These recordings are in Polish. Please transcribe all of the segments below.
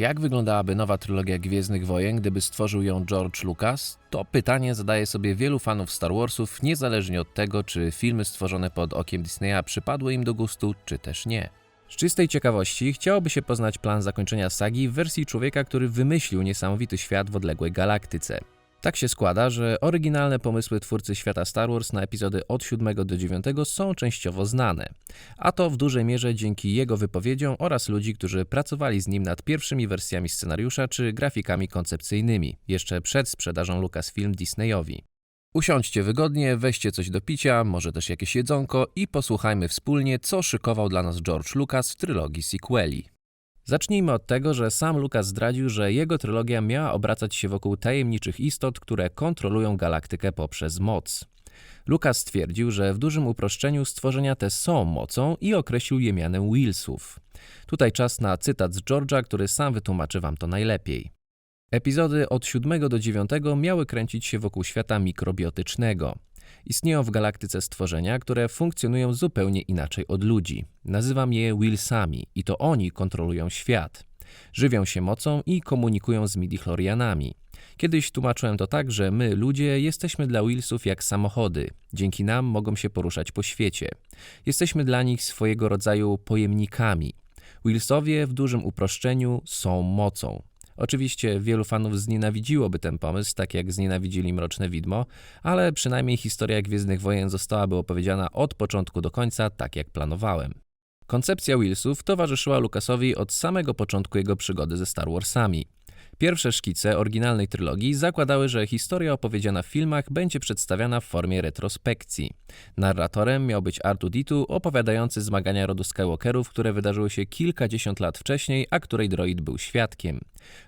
Jak wyglądałaby nowa trylogia Gwiezdnych Wojen, gdyby stworzył ją George Lucas? To pytanie zadaje sobie wielu fanów Star Warsów, niezależnie od tego, czy filmy stworzone pod okiem Disneya przypadły im do gustu, czy też nie. Z czystej ciekawości chciałoby się poznać plan zakończenia sagi w wersji człowieka, który wymyślił niesamowity świat w odległej galaktyce. Tak się składa, że oryginalne pomysły twórcy świata Star Wars na epizody od 7 do 9 są częściowo znane. A to w dużej mierze dzięki jego wypowiedziom oraz ludzi, którzy pracowali z nim nad pierwszymi wersjami scenariusza czy grafikami koncepcyjnymi, jeszcze przed sprzedażą Lucasfilm Disneyowi. Usiądźcie wygodnie, weźcie coś do picia, może też jakieś jedzonko i posłuchajmy wspólnie, co szykował dla nas George Lucas w trylogii sequeli. Zacznijmy od tego, że sam Lucas zdradził, że jego trylogia miała obracać się wokół tajemniczych istot, które kontrolują galaktykę poprzez moc. Lucas stwierdził, że w dużym uproszczeniu stworzenia te są mocą i określił je mianem Willsów. Tutaj czas na cytat z George'a, który sam wytłumaczy wam to najlepiej. Epizody od 7 do 9 miały kręcić się wokół świata mikrobiotycznego. Istnieją w galaktyce stworzenia, które funkcjonują zupełnie inaczej od ludzi. Nazywam je Willsami i to oni kontrolują świat. Żywią się mocą i komunikują z midichlorianami. Kiedyś tłumaczyłem to tak, że my, ludzie, jesteśmy dla Willsów jak samochody. Dzięki nam mogą się poruszać po świecie. Jesteśmy dla nich swojego rodzaju pojemnikami. Willsowie w dużym uproszczeniu są mocą. Oczywiście wielu fanów znienawidziłoby ten pomysł, tak jak znienawidzili Mroczne Widmo, ale przynajmniej historia Gwiezdnych Wojen zostałaby opowiedziana od początku do końca, tak jak planowałem. Koncepcja Willsów towarzyszyła Lucasowi od samego początku jego przygody ze Star Warsami. Pierwsze szkice oryginalnej trylogii zakładały, że historia opowiedziana w filmach będzie przedstawiana w formie retrospekcji. Narratorem miał być R2-D2 opowiadający zmagania rodu Skywalkerów, które wydarzyły się kilkadziesiąt lat wcześniej, a której droid był świadkiem.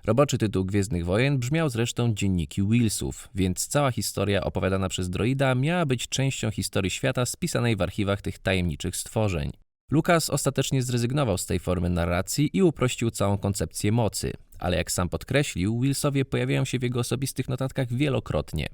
Roboczy tytuł Gwiezdnych Wojen brzmiał zresztą Dzienniki Willsów, więc cała historia opowiadana przez droida miała być częścią historii świata spisanej w archiwach tych tajemniczych stworzeń. Lucas ostatecznie zrezygnował z tej formy narracji i uprościł całą koncepcję mocy, ale jak sam podkreślił, Willsowie pojawiają się w jego osobistych notatkach wielokrotnie.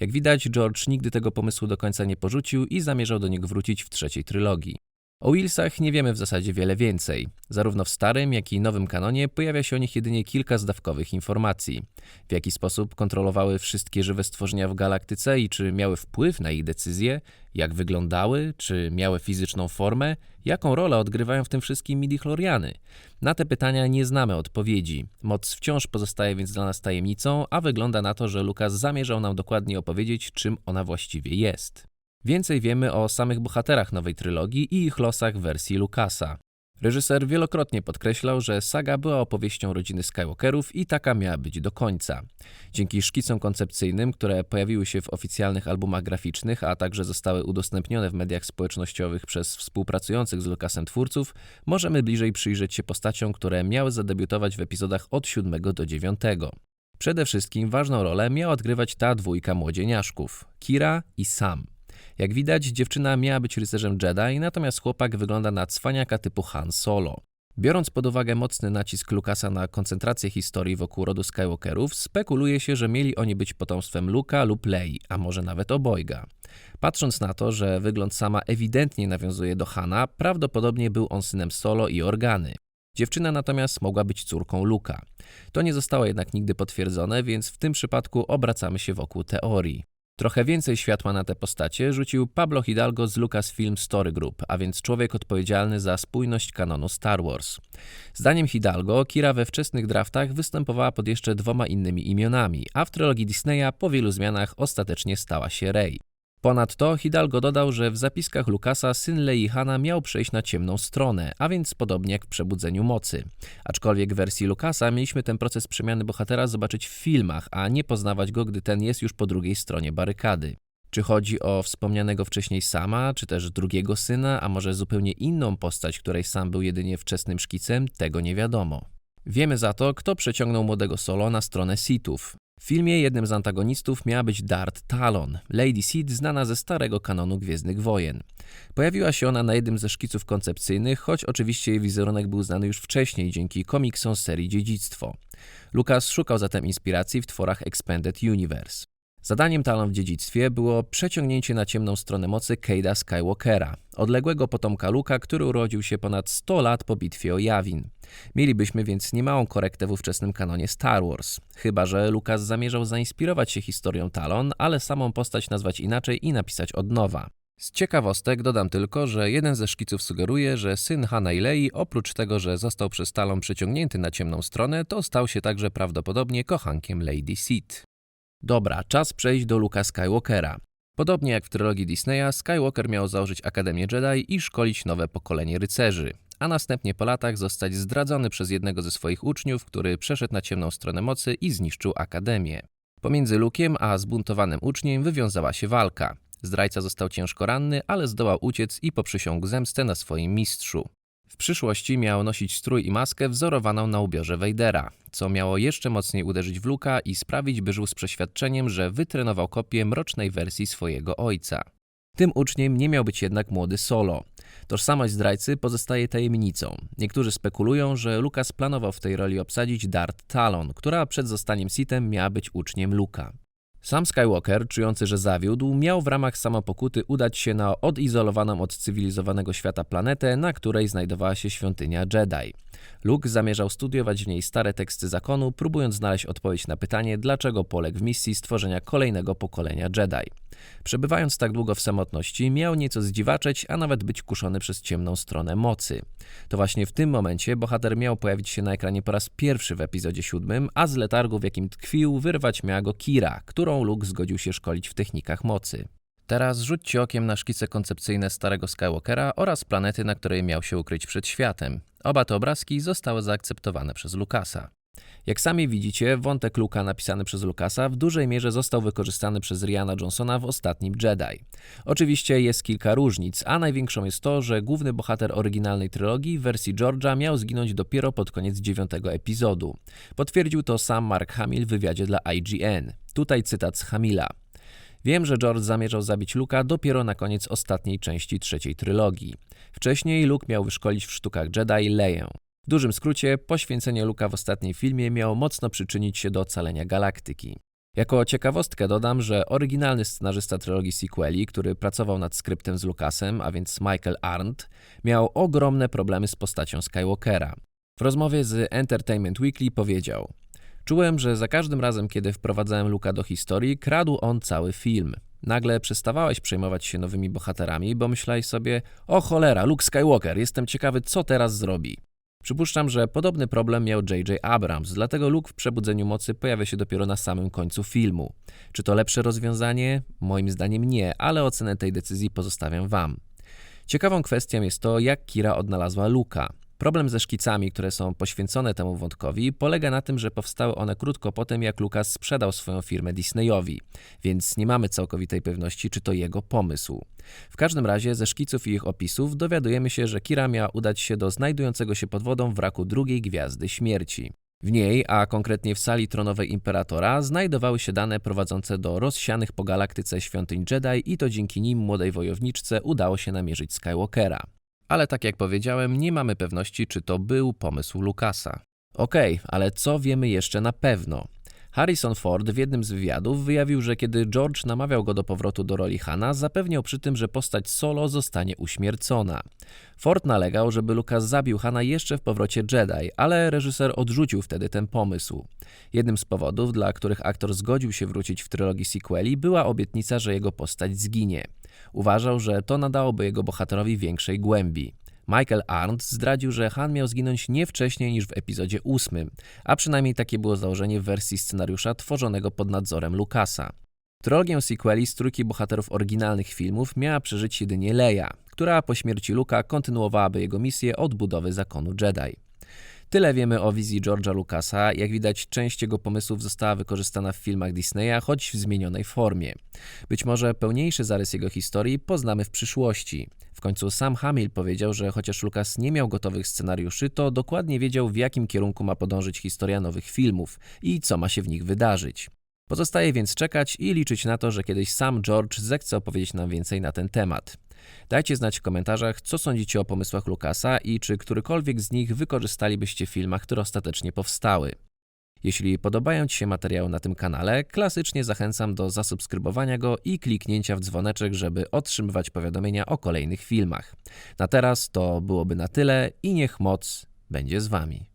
Jak widać, George nigdy tego pomysłu do końca nie porzucił i zamierzał do niego wrócić w trzeciej trylogii. O Willsach nie wiemy w zasadzie wiele więcej. Zarówno w starym, jak i nowym kanonie pojawia się o nich jedynie kilka zdawkowych informacji. W jaki sposób kontrolowały wszystkie żywe stworzenia w galaktyce i czy miały wpływ na ich decyzje, jak wyglądały, czy miały fizyczną formę, jaką rolę odgrywają w tym wszystkim midichloriany. Na te pytania nie znamy odpowiedzi. Moc wciąż pozostaje więc dla nas tajemnicą, a wygląda na to, że Lucas zamierzał nam dokładnie opowiedzieć, czym ona właściwie jest. Więcej wiemy o samych bohaterach nowej trylogii i ich losach w wersji Lucasa. Reżyser wielokrotnie podkreślał, że saga była opowieścią rodziny Skywalkerów i taka miała być do końca. Dzięki szkicom koncepcyjnym, które pojawiły się w oficjalnych albumach graficznych, a także zostały udostępnione w mediach społecznościowych przez współpracujących z Lucasem twórców, możemy bliżej przyjrzeć się postaciom, które miały zadebiutować w epizodach od 7 do 9. Przede wszystkim ważną rolę miała odgrywać ta dwójka młodzieniaszków, Kira i Sam. Jak widać, dziewczyna miała być rycerzem Jedi, natomiast chłopak wygląda na cwaniaka typu Han Solo. Biorąc pod uwagę mocny nacisk Lucasa na koncentrację historii wokół rodu Skywalkerów, spekuluje się, że mieli oni być potomstwem Luka lub Lei, a może nawet obojga. Patrząc na to, że wygląd sama ewidentnie nawiązuje do Hana, prawdopodobnie był on synem Solo i Organy. Dziewczyna natomiast mogła być córką Luka. To nie zostało jednak nigdy potwierdzone, więc w tym przypadku obracamy się wokół teorii. Trochę więcej światła na te postacie rzucił Pablo Hidalgo z Lucasfilm Story Group, a więc człowiek odpowiedzialny za spójność kanonu Star Wars. Zdaniem Hidalgo, Kira we wczesnych draftach występowała pod jeszcze dwoma innymi imionami, a w trylogii Disneya po wielu zmianach ostatecznie stała się Rey. Ponadto Hidalgo dodał, że w zapiskach Lucasa syn Lei Hanna miał przejść na ciemną stronę, a więc podobnie jak w Przebudzeniu Mocy. Aczkolwiek w wersji Lucasa mieliśmy ten proces przemiany bohatera zobaczyć w filmach, a nie poznawać go, gdy ten jest już po drugiej stronie barykady. Czy chodzi o wspomnianego wcześniej Sama, czy też drugiego syna, a może zupełnie inną postać, której sam był jedynie wczesnym szkicem, tego nie wiadomo. Wiemy za to, kto przeciągnął młodego Solo na stronę Sithów. W filmie jednym z antagonistów miała być Dart Talon, Lady Sith znana ze starego kanonu Gwiezdnych Wojen. Pojawiła się ona na jednym ze szkiców koncepcyjnych, choć oczywiście jej wizerunek był znany już wcześniej dzięki komiksom serii Dziedzictwo. Lucas szukał zatem inspiracji w tworach Expanded Universe. Zadaniem Talon w dziedzictwie było przeciągnięcie na ciemną stronę mocy Cade'a Skywalkera, odległego potomka Luka, który urodził się ponad 100 lat po bitwie o Yavin. Mielibyśmy więc niemałą korektę w ówczesnym kanonie Star Wars, chyba że Lucas zamierzał zainspirować się historią Talon, ale samą postać nazwać inaczej i napisać od nowa. Z ciekawostek dodam tylko, że jeden ze szkiców sugeruje, że syn Hanna i Lei, oprócz tego, że został przez Talon przyciągnięty na ciemną stronę, to stał się także prawdopodobnie kochankiem Lady Sith. Dobra, czas przejść do Luka Skywalkera. Podobnie jak w trylogii Disneya, Skywalker miał założyć Akademię Jedi i szkolić nowe pokolenie rycerzy, a następnie po latach zostać zdradzony przez jednego ze swoich uczniów, który przeszedł na ciemną stronę mocy i zniszczył Akademię. Pomiędzy Lukiem a zbuntowanym uczniem wywiązała się walka. Zdrajca został ciężko ranny, ale zdołał uciec i poprzysiągł zemstę na swoim mistrzu. W przyszłości miał nosić strój i maskę wzorowaną na ubiorze Vadera, co miało jeszcze mocniej uderzyć w Luka i sprawić, by żył z przeświadczeniem, że wytrenował kopię mrocznej wersji swojego ojca. Tym uczniem nie miał być jednak młody Solo. Tożsamość zdrajcy pozostaje tajemnicą. Niektórzy spekulują, że Lucas planował w tej roli obsadzić Dart Talon, która przed zostaniem Sithem miała być uczniem Luka. Sam Skywalker, czujący, że zawiódł, miał w ramach samopokuty udać się na odizolowaną od cywilizowanego świata planetę, na której znajdowała się świątynia Jedi. Luke zamierzał studiować w niej stare teksty zakonu, próbując znaleźć odpowiedź na pytanie, dlaczego poległ w misji stworzenia kolejnego pokolenia Jedi. Przebywając tak długo w samotności, miał nieco zdziwaczeć, a nawet być kuszony przez ciemną stronę mocy. To właśnie w tym momencie bohater miał pojawić się na ekranie po raz pierwszy w epizodzie siódmym, a z letargu, w jakim tkwił, wyrwać miała go Kira, którą Luke zgodził się szkolić w technikach mocy. Teraz rzućcie okiem na szkice koncepcyjne starego Skywalkera oraz planety, na której miał się ukryć przed światem. Oba te obrazki zostały zaakceptowane przez Lucasa. Jak sami widzicie, wątek Luka napisany przez Lucasa w dużej mierze został wykorzystany przez Riana Johnsona w ostatnim Jedi. Oczywiście jest kilka różnic, a największą jest to, że główny bohater oryginalnej trylogii w wersji George'a miał zginąć dopiero pod koniec dziewiątego epizodu. Potwierdził to sam Mark Hamill w wywiadzie dla IGN. Tutaj cytat z Hamila. Wiem, że George zamierzał zabić Luka dopiero na koniec ostatniej części trzeciej trylogii. Wcześniej Luke miał wyszkolić w sztukach Jedi Leję. W dużym skrócie, poświęcenie Luka w ostatnim filmie miało mocno przyczynić się do ocalenia galaktyki. Jako ciekawostkę dodam, że oryginalny scenarzysta trylogii sequeli, który pracował nad skryptem z Lucasem, a więc Michael Arndt, miał ogromne problemy z postacią Skywalkera. W rozmowie z Entertainment Weekly powiedział: Czułem, że za każdym razem, kiedy wprowadzałem Luka do historii, kradł on cały film. Nagle przestawałeś przejmować się nowymi bohaterami, bo myślałeś sobie: O cholera, Luke Skywalker, jestem ciekawy, co teraz zrobi. Przypuszczam, że podobny problem miał J.J. Abrams, dlatego Luke w Przebudzeniu Mocy pojawia się dopiero na samym końcu filmu. Czy to lepsze rozwiązanie? Moim zdaniem nie, ale ocenę tej decyzji pozostawiam Wam. Ciekawą kwestią jest to, jak Kira odnalazła Luka. Problem ze szkicami, które są poświęcone temu wątkowi, polega na tym, że powstały one krótko po tym, jak Lucas sprzedał swoją firmę Disneyowi, więc nie mamy całkowitej pewności, czy to jego pomysł. W każdym razie ze szkiców i ich opisów dowiadujemy się, że Kira miała udać się do znajdującego się pod wodą wraku drugiej gwiazdy śmierci. W niej, a konkretnie w sali tronowej Imperatora, znajdowały się dane prowadzące do rozsianych po galaktyce świątyń Jedi i to dzięki nim młodej wojowniczce udało się namierzyć Skywalkera ale tak jak powiedziałem, nie mamy pewności, czy to był pomysł Lucasa. Okej, okay, ale co wiemy jeszcze na pewno? Harrison Ford w jednym z wywiadów wyjawił, że kiedy George namawiał go do powrotu do roli Hana, zapewniał przy tym, że postać Solo zostanie uśmiercona. Ford nalegał, żeby Lucas zabił Hana jeszcze w powrocie Jedi, ale reżyser odrzucił wtedy ten pomysł. Jednym z powodów, dla których aktor zgodził się wrócić w trylogii sequeli, była obietnica, że jego postać zginie. Uważał, że to nadałoby jego bohaterowi większej głębi. Michael Arndt zdradził, że Han miał zginąć nie wcześniej niż w epizodzie ósmym, a przynajmniej takie było założenie w wersji scenariusza tworzonego pod nadzorem Lucasa. Trylogię sequeli z trójki bohaterów oryginalnych filmów miała przeżyć jedynie Leia, która po śmierci Luka kontynuowałaby jego misję odbudowy zakonu Jedi. Tyle wiemy o wizji George'a Lucasa. Jak widać, część jego pomysłów została wykorzystana w filmach Disneya, choć w zmienionej formie. Być może pełniejszy zarys jego historii poznamy w przyszłości. W końcu sam Hamill powiedział, że chociaż Lucas nie miał gotowych scenariuszy, to dokładnie wiedział, w jakim kierunku ma podążyć historia nowych filmów i co ma się w nich wydarzyć. Pozostaje więc czekać i liczyć na to, że kiedyś sam George zechce opowiedzieć nam więcej na ten temat. Dajcie znać w komentarzach, co sądzicie o pomysłach Lucasa i czy którykolwiek z nich wykorzystalibyście w filmach, które ostatecznie powstały. Jeśli podobają Ci się materiały na tym kanale, klasycznie zachęcam do zasubskrybowania go i kliknięcia w dzwoneczek, żeby otrzymywać powiadomienia o kolejnych filmach. Na teraz to byłoby na tyle i niech moc będzie z Wami.